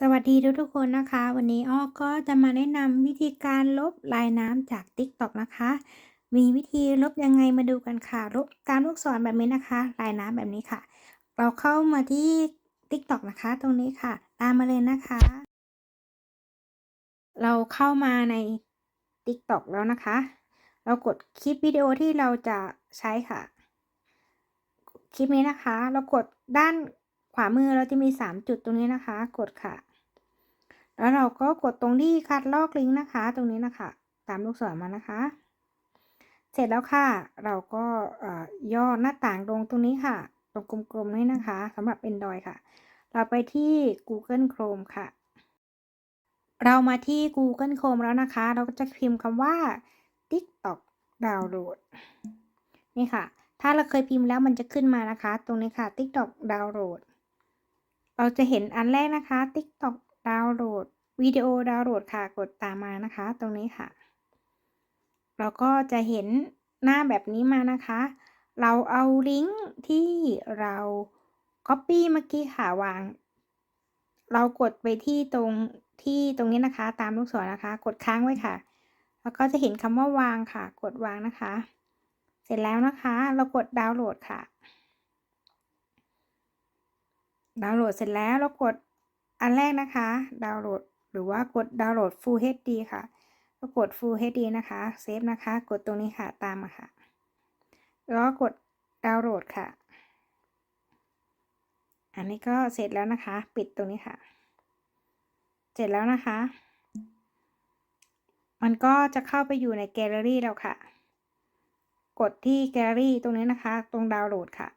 สวัสดีทุกๆคนนะคะ วันนี้อ้อก็จะมาแนะนำวิธีการลบลายน้ำจาก TikTok นะคะ มีวิธีลบยังไงมาดูกันค่ะ ลบตามลูกศรแบบนี้นะคะ ลายน้ำแบบนี้ค่ะ เราเข้ามาที่ TikTok นะคะ ตรงนี้ค่ะ ตามมาเลยนะคะ เราเข้ามาใน TikTok แล้วนะคะ เรากดคลิปวิดีโอที่เราจะใช้ค่ะ คลิปนี้นะคะ เรากดด้าน ขวามือเราจะมี 3 จุดตรงนี้นะคะ กดค่ะ แล้วเราก็กดตรงที่คัดลอกลิงก์นะคะ ตรงนี้นะคะ ตามลูกศรมานะคะ เสร็จแล้วค่ะ เราก็ย่อหน้าต่างลงตรงนี้ค่ะตรงกลมๆนี่นะคะสำหรับ Android ค่ะ เราไปที่ Google Chrome ค่ะ เรามาที่ Google Chrome แล้วนะคะ เราก็จะพิมพ์คำว่า TikTok Download นี่ค่ะ ถ้าเราเคยพิมพ์แล้วมันจะขึ้นมานะคะ ตรงนี้ค่ะ TikTok Download เราจะเห็นอันแรกนะคะ TikTok Download วิดีโอดาวน์โหลดค่ะ กดตามมานะคะ ตรงนี้ค่ะ เราก็จะเห็นหน้าแบบนี้มานะคะ เราเอาลิงก์ที่เรา Copy เมื่อกี้ค่ะวาง เรากดไปที่ตรงที่ตรงนี้นะคะ ตามลูกศรนะคะ กดค้างไว้ค่ะ แล้วก็จะเห็นคำว่าวางค่ะ กดวางนะคะ เสร็จแล้วนะคะ เรากดดาวน์โหลดค่ะ ดาวน์โหลดเสร็จแล้วเรากดอันแรกนะคะ ดาวน์โหลดหรือว่ากดดาวน์โหลด Full HD ค่ะก็กด Full HD นะคะเซฟนะคะ กดตรงนี้ค่ะตามมาค่ะ แล้วก็กดดาวน์โหลดค่ะ อันนี้ก็เสร็จแล้วนะคะ ปิดตรงนี้ค่ะ เสร็จแล้วนะคะ มันก็จะเข้าไปอยู่ในแกลเลอรี่แล้วค่ะ กดที่แกลเลอรี่ตรงนี้นะคะ ตรงดาวน์โหลดค่ะ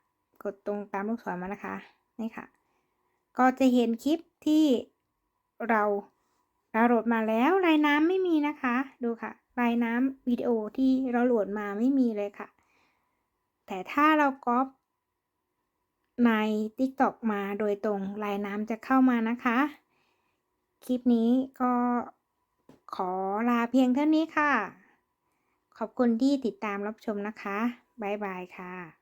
กดตรงตามลูกศรมานะคะ นี่ค่ะ ก็จะเห็นคลิปที่เราดาวน์โหลดมาแล้วลายน้ำไม่มีนะคะ ดูค่ะลายน้ำวิดีโอที่เราโหลดมาไม่มีเลยค่ะ แต่ถ้าเราก๊อปใน TikTok มาโดยตรงลายน้ำจะเข้ามานะคะ คลิปนี้ก็ขอลาเพียงเท่านี้ค่ะ ขอบคุณที่ติดตามรับชมนะคะ บ๊ายบายค่ะ